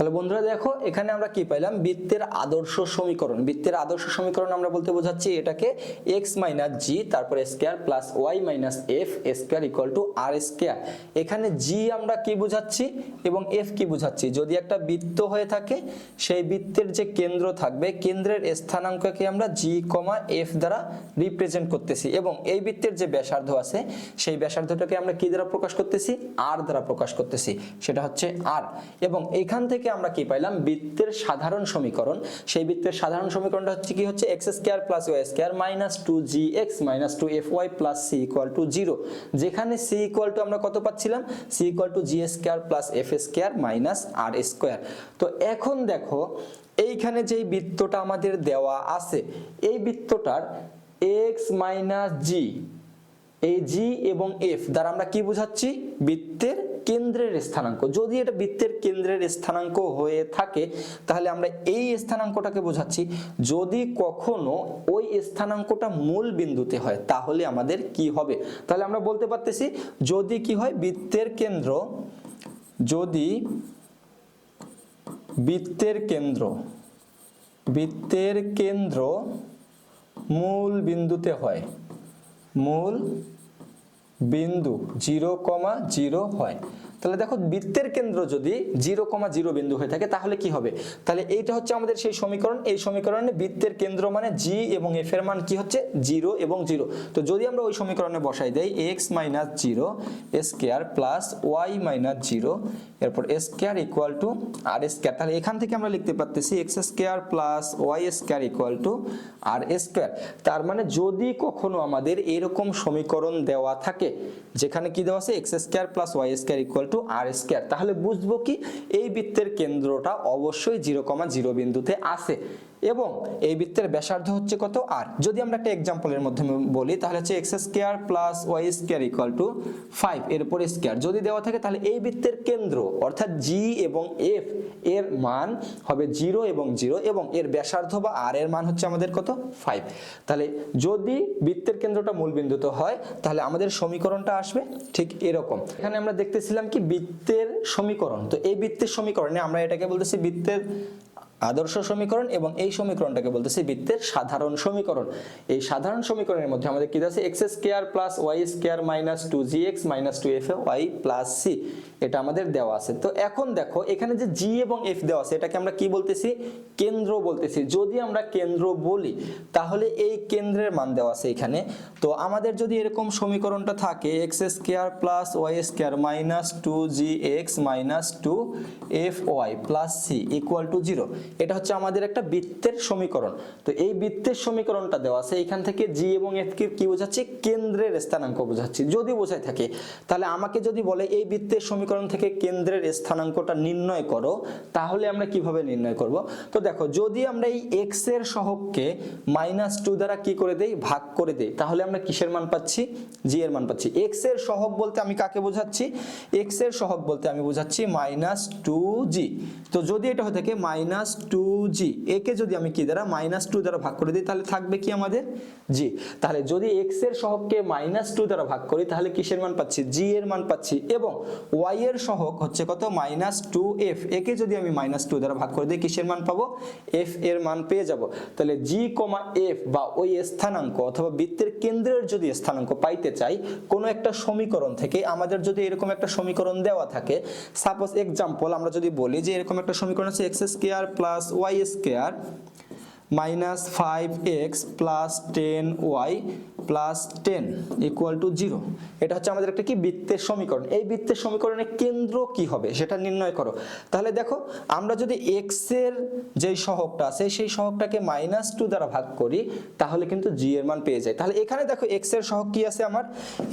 তাহলে বন্ধুরা দেখো, এখানে আমরা কি পাইলাম? বৃত্তের আদর্শ সমীকরণ। বৃত্তের আদর্শ সমীকরণ আমরা বলতে বোঝাচ্ছি এটাকে এক্স মাইনাস জি তারপর square plus y minus f square equal to r square এখানে জি আমরা কি বোঝাচ্ছি এবং এফ কি বোঝাচ্ছি? যদি একটা বৃত্ত হয়ে থাকে, সেই বৃত্তের যে কেন্দ্র থাকবে, কেন্দ্রের স্থানাঙ্ককে আমরা জি কমা এফ দ্বারা রিপ্রেজেন্ট করতেছি এবং এই বৃত্তের যে ব্যাসার্ধ আছে, সেই ব্যাসার্ধটাকে আমরা কি দ্বারা প্রকাশ করতেছি? আর দ্বারা প্রকাশ করতেছি। সেটা হচ্ছে আর এবং এখান থেকে আমরা কি পাইলাম? বৃত্তের সাধারণ সমীকরণ। সেই বৃত্তের সাধারণ সমীকরণটা হচ্ছে কি? হচ্ছে x square plus y square minus two g x minus two f y plus c equal to zero যেখানে সি ইকুয়াল টু আমরা কত পাচ্ছিলাম? C equal to g square plus f square minus r square তো এখন দেখো, এইখানে যেই বৃত্তটা আমাদের দেওয়া আছে, এই বৃত্তটার এক্স মাইনাস জি এই জি এবং এফ দ্বারা আমরা কি বোঝাচ্ছি? বৃত্তের কেন্দ্রের স্থানাঙ্ক। যদি এটা বৃত্তের কেন্দ্রের স্থানাঙ্ক হয়ে থাকে, তাহলে আমরা এই স্থানাঙ্কটাকে বোঝাচ্ছি। যদি কখনো ওই স্থানাঙ্কটা মূল বিন্দুতে হয়, তাহলে আমাদের কি হবে? তাহলে আমরা বলতে পারতেছি, যদি কি হয়, বৃত্তের কেন্দ্র, যদি বৃত্তের কেন্দ্র বৃত্তের কেন্দ্র মূল বিন্দুতে হয়, মূল বিন্দু জিরো কমা জিরো হয়। তাহলে দেখো বৃত্তের কেন্দ্র যদি জিরো কমা জিরো বিন্দু হয়ে থাকে, তাহলে কি হবে? তাহলে এইটা হচ্ছে আমাদের সেই সমীকরণ। এই সমীকরণে বৃত্তের কেন্দ্র মানে জি এবং এফ এর মান কি হচ্ছে? জিরো এবং জিরো। তো যদি আমরা ওই সমীকরণে বসাই দেই x minus zero square plus y minus zero এরপর square equal to r square তাহলে এখান থেকে আমরা লিখতে পারতেছি x square plus y square equal to r square তার মানে যদি কখনো আমাদের এরকম সমীকরণ দেওয়া থাকে, যেখানে কি দেওয়া আছে? X square plus y square equal to r square তাহলে বুঝব কি এই বৃত্তের কেন্দ্রটা অবশ্যই জিরো কমা জিরো বিন্দুতে আছে। এবং এই বৃত্তের ব্যাসার্ধ হচ্ছে কত আর যদি আমরা একটা এক্সাম্পলের মাধ্যমে বলি, তাহলে হচ্ছে x square plus y square equal to five এর উপরে স্কোয়ার যদি দেওয়া থাকে, তাহলে এই বৃত্তের কেন্দ্র, অর্থাৎ জি এবং এফ এর মান হবে জিরো এবং জিরো এবং এর ব্যাসার্ধ বা আর এর মান হচ্ছে আমাদের কত? ফাইভ তাহলে যদি বৃত্তের কেন্দ্রটা মূল বিন্দুতে হয়, তাহলে আমাদের সমীকরণটা আসবে ঠিক এরকম। এখানে আমরা দেখতেছিলাম কি, বৃত্তের সমীকরণ। তো এই বৃত্তের সমীকরণে আমরা এটাকে বলতেছি বৃত্তের আদর্শ সমীকরণ এবং এই সমীকরণটাকে বলতেছি বৃত্তের সাধারণ সমীকরণ। এই সাধারণ সমীকরণের মধ্যে আমাদের কি আছে? X square plus y square minus two g x minus two f y plus c এটা আমাদের দেওয়া আছে। তো এখন দেখো, এখানে যে জি এবং এফ দেওয়া আছে, এটাকে আমরা কি বলতেছি? কেন্দ্র বলতেছি। যদি আমরা কেন্দ্র বলি, তাহলে এই কেন্দ্রের মান দেওয়া আছে এখানে। তো আমাদের যদি এরকম সমীকরণটা থাকে x square plus y square minus two g x minus two f y plus c equal to zero এটা হচ্ছে আমাদের একটা বৃত্তের সমীকরণ। তো এই বৃত্তের সমীকরণটা দেওয়া আছে, এখান থেকে জি এবং এফ কে কি বোঝাচ্ছি? কেন্দ্রের স্থানাঙ্ক বোঝাচ্ছি। যদি বোঝায় থাকে, তাহলে আমাকে যদি বলে এই বৃত্তের সমীকরণ থেকে কেন্দ্রের স্থানাঙ্কটা নির্ণয় করো, তাহলে আমরা কীভাবে নির্ণয় করব? তো দেখো, যদি আমরা এই এক্সের সহগকে মাইনাস টু দ্বারা কি করে দেই? ভাগ করে দেই। তাহলে আমরা কিসের মান পাচ্ছি? জি এর মান পাচ্ছি। এক্সের সহগ বলতে আমি কাকে বোঝাচ্ছি? এক্সের সহগ বলতে আমি বোঝাচ্ছি মাইনাস টু জি তো যদি এটা হয়ে থাকে মাইনাস টু জি একে যদি আমি কি দ্বারা মাইনাস টু দ্বারা ভাগ করে দিই, তাহলে থাকবে কি আমাদের জি তাহলে যদি এক্সের সহগকে মাইনাস টু দ্বারা ভাগ করি, তাহলে কিসের মান পাচ্ছি? জি এর মান পাচ্ছি। এবং ওয়াই এর সহগ হচ্ছে কত? মাইনাস টু এফ একে যদি আমি মাইনাস টু দ্বারা ভাগ করে দিই, কিসের মান পাবো? এফ এর মান পেয়ে যাব। তাহলে জি কমা এফ বা ওই স্থানাঙ্ক অথবা বৃত্তের কেন্দ্রের যদি স্থানাঙ্ক পাইতে চাই, কোনো একটা সমীকরণ থেকে আমাদের যদি এরকম একটা সমীকরণ দেওয়া থাকে সাপোজ এক্সাম্পল আমরা যদি বলি যে এরকম একটা সমীকরণ আছে x square plus y square minus five x plus ten y plus ten equal to zero এটা হচ্ছে আমাদের একটা কি? বৃত্তের সমীকরণ। এই বৃত্তের সমীকরণের কেন্দ্র কি হবে? সেটা নির্ণয় করো। তাহলে দেখো, আমরা যদি এক্সের যেই সহগটা আছে, সেই সহগটাকে মাইনাস টু দ্বারা ভাগ করি, তাহলে কিন্তু জি এর মান পেয়ে যায়। তাহলে এখানে দেখো এক্সের সহগ কি আছে আমার?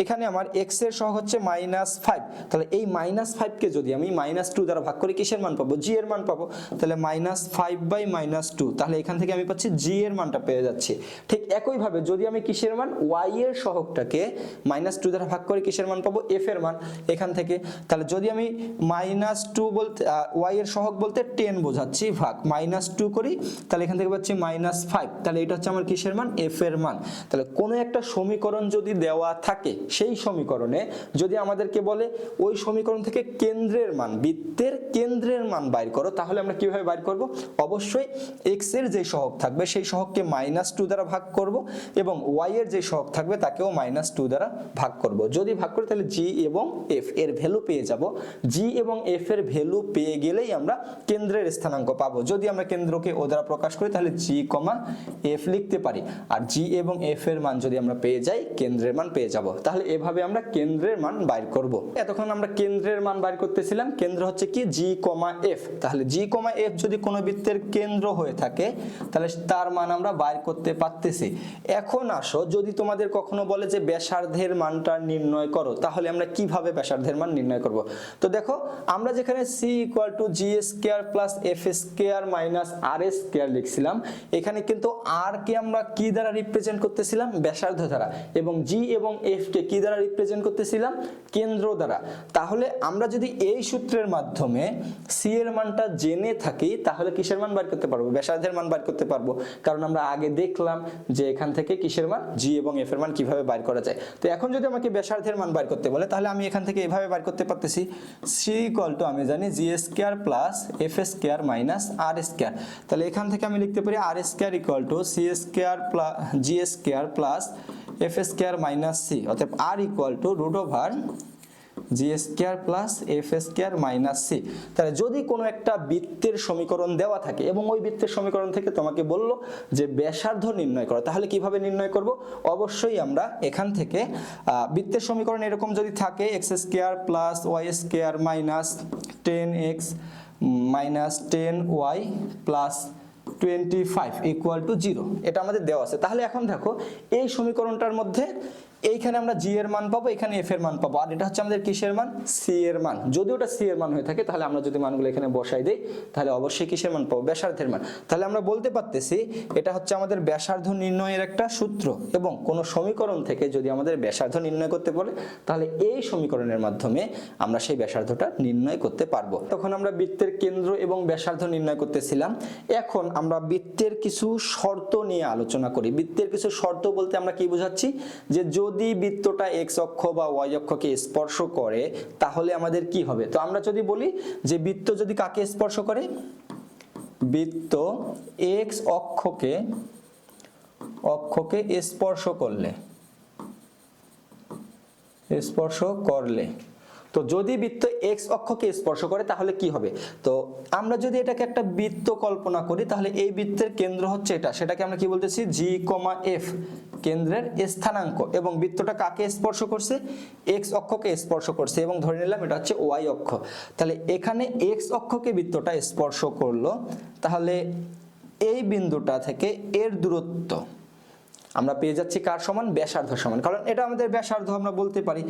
এখানে আমার এক্সের সহগ হচ্ছে মাইনাস ফাইভ তাহলে এই মাইনাস ফাইভকে যদি আমি মাইনাস টু দ্বারা ভাগ করি, কিসের মান পাবো? জি এর মান পাবো। তাহলে minus five by minus two তাহলে এখান থেকে আমি পাচ্ছি জি এর মানটা পেয়ে যাচ্ছি। ঠিক একইভাবে যদি আমি কিসের মান? ওয়াই এর সহগটাকে মাইনাস টু দ্বারা ভাগ করে কিসের মান পাবো? এফ এর মান। এখান থেকে। তাহলে যদি আমি মাইনাস টু বলতে ওয়াই এর সহগ বলতে টেন বোঝাচ্ছি, ভাগ। মাইনাস টু করি, তাহলে এখান থেকে পাচ্ছি মাইনাস ফাইভ তাহলে এটা হচ্ছে আমার কিসের মান? এফ এর মান। তাহলে কোনো একটা সমীকরণ যদি দেওয়া থাকে, সেই সমীকরণে যদি আমাদেরকে বলে, ওই সমীকরণ থেকে কেন্দ্রের মান, বৃত্তের কেন্দ্রের মান বাইর করো, তাহলে আমরা কীভাবে বাইর করব? অবশ্যই এক্সের যে সহগ থাকবে, সেই সহগকে মাইনাস টু দ্বারা ভাগ করব এবং ওয়াই এর যে সহগ থাকবে, তাকেও মাইনাস টু দ্বারা ভাগ করব। যদি ভাগ করি, তাহলে জি এবং এফ এর ভ্যালু পেয়ে যাব। জি এবং এফ এর ভ্যালু পেয়ে গেলেই আমরা কেন্দ্রের স্থানাঙ্ক পাবো। যদি আমরা কেন্দ্রকে ও দ্বারা প্রকাশ করি, তাহলে জি কমা এফ লিখতে পারি। আর জি এবং এফ এর মান যদি আমরা পেয়ে যাই, কেন্দ্রের মান পেয়ে যাব। তাহলে এভাবে আমরা কেন্দ্রের মান বাইর করব। এতক্ষণ আমরা কেন্দ্রের মান বাইর করতেছিলাম। কেন্দ্র হচ্ছে কি? জি কমা এফ তাহলে জি কমা এফ যদি কোনো বৃত্তের কেন্দ্র হয়ে থাকে, তাহলে তার মান আমরা বাইর করতে পারতেছি। এখন আসো, যদি তোমাদের কখনো বলে যে ব্যাসার্ধের মানটা নির্ণয় করো, তাহলে আমরা কীভাবে ব্যাসার্ধের মান নির্ণয় করব? তো দেখো, আমরা যেখানে c equal to g square plus f square minus r square লিখছিলাম, এখানে কিন্তু আর কে আমরা কি দ্বারা রিপ্রেজেন্ট করতেছিলাম? ব্যাসার্ধ দ্বারা। এবং জি এবং এফ কে কি দ্বারা রিপ্রেজেন্ট করতেছিলাম? কেন্দ্র দ্বারা। তাহলে আমরা যদি এই সূত্রের মাধ্যমে সি এর মানটা জেনে থাকি, তাহলে কিসের মান বার করতে পারব? ব্যাসার্ধের মান বার করতে পারব। কারণ আমরা আগে দেখলাম যে এখান থেকে কিসের মান? জি এবং এফ এর মান কীভাবে বাইর করা যায়। তো এখন যদি আমাকে ব্যাসার্ধের মান বাইর করতে বলে, তাহলে আমি এখান থেকে এভাবে বাইর করতে পারতেছি। সি ইকুয়াল টু আমি জানি g square plus f square minus r square তাহলে এখান থেকে আমি লিখতে পারি r square equal to c square plus g square plus f square minus c অর্থাৎ r equal to root over g square plus f square minus c তাহলে যদি কোনো একটা বৃত্তের সমীকরণ দেওয়া থাকে এবং ওই বৃত্তের সমীকরণ থেকে তোমাকে বলল যে ব্যাসার্ধ নির্ণয় করো, তাহলে কীভাবে নির্ণয় করব? অবশ্যই আমরা এখান থেকে বৃত্তের সমীকরণ এরকম যদি থাকে x square plus y square minus ten x minus ten y plus twenty five equal to zero এটা আমাদের দেওয়া আছে। তাহলে এখন দেখো, এই সমীকরণটার মধ্যে এইখানে আমরা জি এর মান পাবো, এখানে এফ এর মান পাবো। আর এটা হচ্ছে আমাদের কিসের মান? সি এর মান। যদি ওটা সি এর মান হয়ে থাকে, তাহলে আমরা যদি মানগুলো এখানে বসাই দেই, তাহলে অবশ্যই কিসের মান পাবো? ব্যাসার্ধের মান। তাহলে আমরা বলতে পারতেছি, এটা হচ্ছে আমাদের ব্যাসার্ধ নির্ণয়ের একটা সূত্র এবং কোন সমীকরণ থেকে যদি আমাদের ব্যাসার্ধ নির্ণয় করতে বলে, তাহলে এই সমীকরণের মাধ্যমে আমরা সেই ব্যাসার্ধটা নির্ণয় করতে পারব। তখন আমরা বৃত্তের কেন্দ্র এবং ব্যাসার্ধ নির্ণয় করতেছিলাম। এখন আমরা বৃত্তের কিছু শর্ত নিয়ে আলোচনা করি। বৃত্তের কিছু শর্ত বলতে আমরা কি বোঝাচ্ছি? যে যদি বৃত্তটা এক্স অক্ষ বা ওয়াই অক্ষকে স্পর্শ করে, তাহলে আমাদের কি হবে? তো আমরা যদি বলি যে বৃত্ত যদি কাকে স্পর্শ করে? বৃত্ত এক্স অক্ষকে অক্ষকে স্পর্শ করলে স্পর্শ করলে। তো যদি বৃত্ত এক্স অক্ষকে স্পর্শ করে, তাহলে কি হবে? তো আমরা যদি এটাকে একটা বৃত্ত কল্পনা করি, তাহলে এই বৃত্তের কেন্দ্র হচ্ছে এটা। সেটাকে আমরা কি বলতেছি? জি কমা এফ কেন্দ্রের স্থানাঙ্ক। এবং বৃত্তটা কাকে স্পর্শ করছে? এক্স অক্ষকে স্পর্শ করছে। এবং ধরে নিলাম এটা হচ্ছে ওয়াই অক্ষ। তাহলে এখানে এক্স অক্ষকে বৃত্তটা স্পর্শ করল, তাহলে এই বিন্দুটা থেকে এর দূরত্ব আমরা পেয়ে যাচ্ছি কার সমান? ব্যাসার্ধ সমান। কারণ এটা আমাদের ব্যাসার্ধ আমরা বলতে পারি।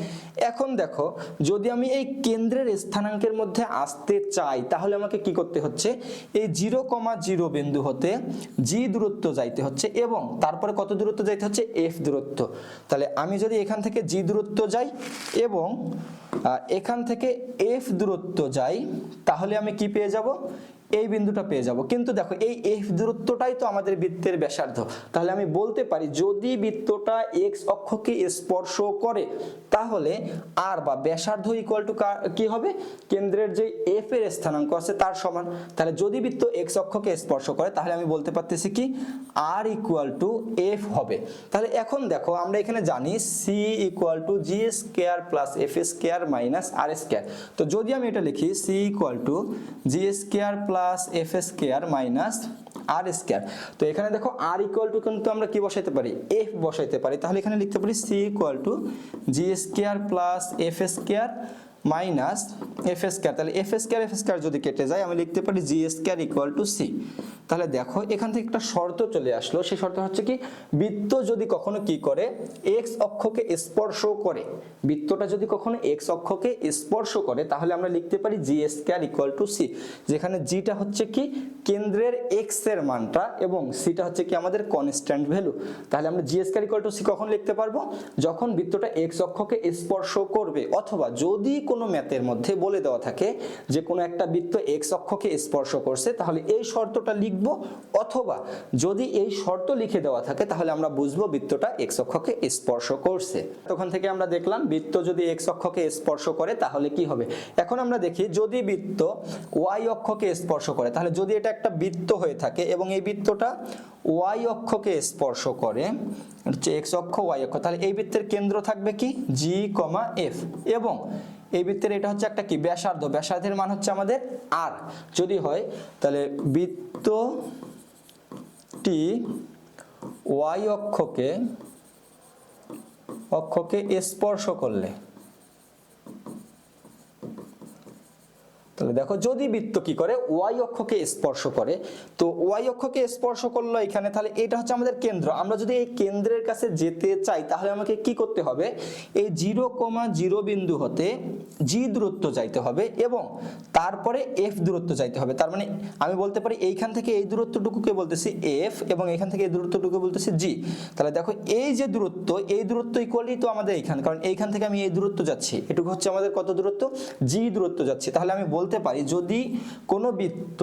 এখন দেখো, যদি আমি এই কেন্দ্রের স্থানাঙ্কের মধ্যে আসতে চাই, তাহলে আমাকে কি করতে হচ্ছে? এই জিরো কমা জিরো বিন্দু হতে জি দূরত্ব যাইতে হচ্ছে এবং তারপরে কত দূরত্ব যাইতে হচ্ছে? এফ দূরত্ব। তাহলে আমি যদি এখান থেকে জি দূরত্ব যাই এবং এখান থেকে এফ দূরত্ব যাই, তাহলে আমি কি পেয়ে যাব? এই বিন্দুটা পেয়ে যাব। কিন্তু দেখো, এই এফ দূরত্বটাই তো আমাদের বৃত্তের ব্যাসার্ধ। তাহলে আমি বলতে পারি, যদি বৃত্তটা এক্স অক্ষকে স্পর্শ করে, তাহলে আর বা ব্যাসার্ধ ইকুয়াল টু কি হবে? কেন্দ্রের যে এফ এর স্থানাঙ্ক আছে, তার সমান। তাহলে যদি বৃত্ত এক্স অক্ষকে স্পর্শ করে, তাহলে আমি বলতে পারতেছি কি? আর ইকুয়াল টু এফ হবে। তাহলে এখন দেখো, আমরা এখানে জানি c equal to g square plus f square minus r square তো যদি আমি এটা লিখি c equal to g square plus f square minus r square তো এখানে দেখো আর ইকুয়াল টু কিন্তু আমরা কি বসাইতে পারি? এফ বসাইতে পারি। তাহলে এখানে লিখতে পারি c equal to g square plus f square minus f square তাহলে এফ স্কোয়ার এফ স্কোয়ার যদি কেটে যায়, আমি লিখতে পারি g square equal to c তাহলে দেখো, এখান থেকে একটা শর্ত চলে আসলো। সেই শর্ত হচ্ছে কি, বৃত্ত যদি কখনো কি করে? এক্স অক্ষকে স্পর্শ করে। বৃত্তটা যদি কখনো এক্স অক্ষকে স্পর্শ করে, তাহলে আমরা লিখতে পারি g square equal to c যেখানে জিটা হচ্ছে কি, কেন্দ্রের এক্সের মানটা এবং সিটা হচ্ছে কি আমাদের কনস্ট্যান্ট ভ্যালু তাহলে আমরা g square equal to c কখন লিখতে পারব? যখন বৃত্তটা এক্স অক্ষকে স্পর্শ করবে, অথবা যদি কোনো ম্যাথের মধ্যে বলে দেওয়া থাকে যে কোনো একটা বৃত্ত এক্স অক্ষকে স্পর্শ করছে, তাহলে এই শর্তটা লিখব। অথবা যদি এই শর্ত লিখে দেওয়া থাকে, তাহলে আমরা বুঝব বৃত্তটা এক্স অক্ষকে স্পর্শ করছে। তখন থেকে আমরা দেখলাম বৃত্ত যদি এক্স অক্ষকে স্পর্শ করে, তাহলে কি হবে? এখন আমরা দেখি যদি বৃত্ত ওয়াই অক্ষকে স্পর্শ করে, তাহলে যদি এটা একটা বৃত্ত হয়ে থাকে এবং এই বৃত্তটা ওয়াই অক্ষকে স্পর্শ করে, হচ্ছে এক্স অক্ষ ওয়াই অক্ষ, তাহলে এই বৃত্তের কেন্দ্র থাকবে কি? জি কমা এফ এবং এই বৃত্তের এটা হচ্ছে একটা কি? ব্যাসার্ধ। ব্যাসার্ধের মান হচ্ছে আমাদের আর যদি হয়, তাহলে বৃত্তটি ওয়াই অক্ষকে অক্ষকে স্পর্শ করলে তাহলে দেখো, যদি বৃত্ত কি করে? ওয়াই অক্ষকে স্পর্শ করে। তো ওয়াই অক্ষকে স্পর্শ করল এখানে, তাহলে এটা হচ্ছে আমাদের কেন্দ্র। আমরা যদি এই কেন্দ্রের কাছে যেতে চাই, তাহলে আমাকে কি করতে হবে? এই জিরো কমা জিরো বিন্দু হতে জি দূরত্ব যাইতে হবে এবং তারপরে এফ দূরত্ব যাইতে হবে। তার মানে আমি বলতে পারি এইখান থেকে এই দূরত্বটুকুকে বলতেছি এফ এবং এখান থেকে এই দূরত্বটুকু বলতেছি জি তাহলে দেখো, এই যে দূরত্ব, এই দূরত্ব ইকুয়ালি তো আমাদের এইখান, কারণ এইখান থেকে আমি এই দূরত্ব যাচ্ছি। এটুকু হচ্ছে আমাদের কত দূরত্ব? জি দূরত্ব যাচ্ছে। তাহলে আমি বলতে পারি, যদি কোনো বৃত্ত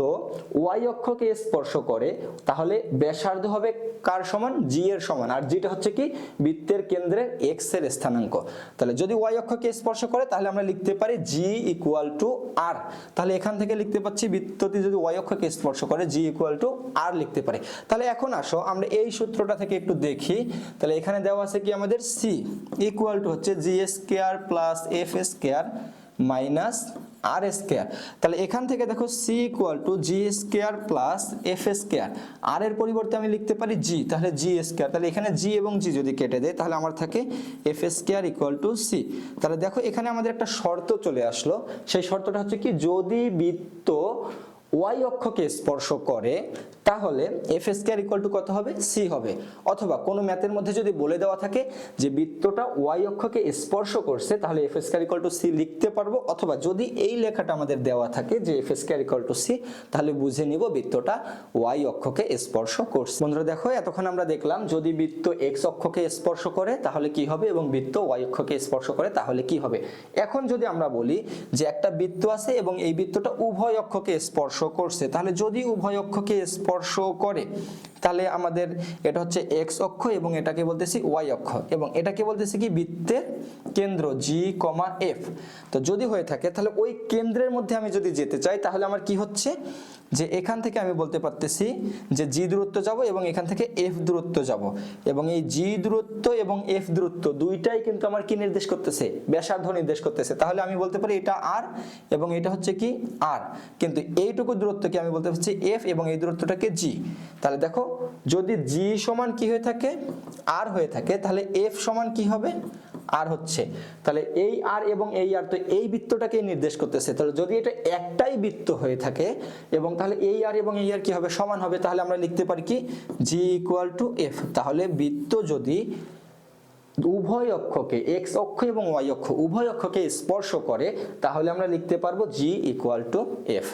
ওয়াই অক্ষকে স্পর্শ করে, তাহলে ব্যাসার্ধ হবে কার সমান? জি এর সমান। আর জিটা হচ্ছে কি? বৃত্তের কেন্দ্রের এক্সের স্থানাঙ্ক। তাহলে যদি ওয়াই অক্ষকে স্পর্শ করে, তাহলে আমরা লিখতে পারি জি ইকুয়াল টু আর তাহলে এখান থেকে লিখতে পাচ্ছি, বৃত্তটি যদি ওয়াই অক্ষকে স্পর্শ করে জি ইকুয়াল টু আর লিখতে পারি। তাহলে এখন আসো, আমরা এই সূত্রটা থেকে একটু দেখি। তাহলে এখানে দেওয়া আছে কি আমাদের? সি ইকুয়াল টু হচ্ছে g square plus f square minus r square তাহলে এখান থেকে দেখো c equal to g square plus f square আর এর পরিবর্তে আমি লিখতে পারি জি তাহলে জি স্কেয়ার তাহলে এখানে জি এবং জি যদি কেটে দেয়, তাহলে আমার থাকে f square equal to c তাহলে দেখো এখানে আমাদের একটা শর্ত চলে আসলো। সেই শর্তটা হচ্ছে কি, যদি বৃত্ত ওয়াই অক্ষকে স্পর্শ করে তাহলে এফ স্কোয়ার ইকুয়াল টু কত হবে? সি হবে। অথবা কোনো ম্যাথের মধ্যে যদি বলে দেওয়া থাকে যে বৃত্তটা ওয়াই অক্ষকে স্পর্শ করছে, তাহলে f square equal to c লিখতে পারব। অথবা যদি এই লেখাটা আমাদের দেওয়া থাকে যে f square equal to c তাহলে বুঝে নিব বৃত্তটা ওয়াই অক্ষকে স্পর্শ করছে। বন্ধুরা দেখো, এতক্ষণ আমরা দেখলাম যদি বৃত্ত এক্স অক্ষকে স্পর্শ করে, তাহলে কি হবে? এবং বৃত্ত ওয়াই অক্ষকে স্পর্শ করে, তাহলে কি হবে? এখন যদি আমরা বলি যে একটা বৃত্ত আছে এবং এই বৃত্তটা উভয় অক্ষকে স্পর্শ করছে, তাহলে যদি উভয় অক্ষকে স্পর্শ করে। তাহলে আমাদের এটা হচ্ছে এক্স অক্ষ এবং এটাকে বলতেছি ওয়াই অক্ষ। এবং এটাকে বলতেছি কি বৃত্তের কেন্দ্র জি কমা এফ তো যদি হয়ে থাকে, তাহলে ওই কেন্দ্রের মধ্যে আমি যদি যেতে চাই, তাহলে আমার কি হচ্ছে? যে এখান থেকে আমি বলতে পারতেছি যে জি দূরত্ব যাব এবং এখান থেকে এফ দূরত্ব যাব। এবং এই জি দূরত্ব এবং এফ দূরত্ব দুইটাই কিন্তু আমার কি নির্দেশ করতেছে? ব্যাসার্ধ নির্দেশ করতেছে। তাহলে আমি বলতে পারি এটা আর এবং এটা হচ্ছে কি আর কিন্তু এইটুকু দূরত্বকে আমি বলতে পারছি এফ এবং এই দূরত্বটাকে জি তাহলে দেখো যদি জি সমান কি হয়ে থাকে? আর হয়ে থাকে, তাহলে এফ সমান কি হবে? আর হচ্ছে। তাহলে এই আর এবং এই আর তো এই বৃত্তটাকে নির্দেশ করতেছে। তাহলে যদি এটা একটাই বৃত্ত হয়ে থাকে এবং তাহলে এই আর এবং এই আর কি হবে? সমান হবে। তাহলে আমরা লিখতে পারি কি? G equal to f. তাহলে বৃত্ত যদি উভয় অক্ষকে, এক্স অক্ষ এবং ওয়াই অক্ষ উভয় অক্ষকে স্পর্শ করে, তাহলে আমরা লিখতে পারব জি ইকুয়াল টু এফ।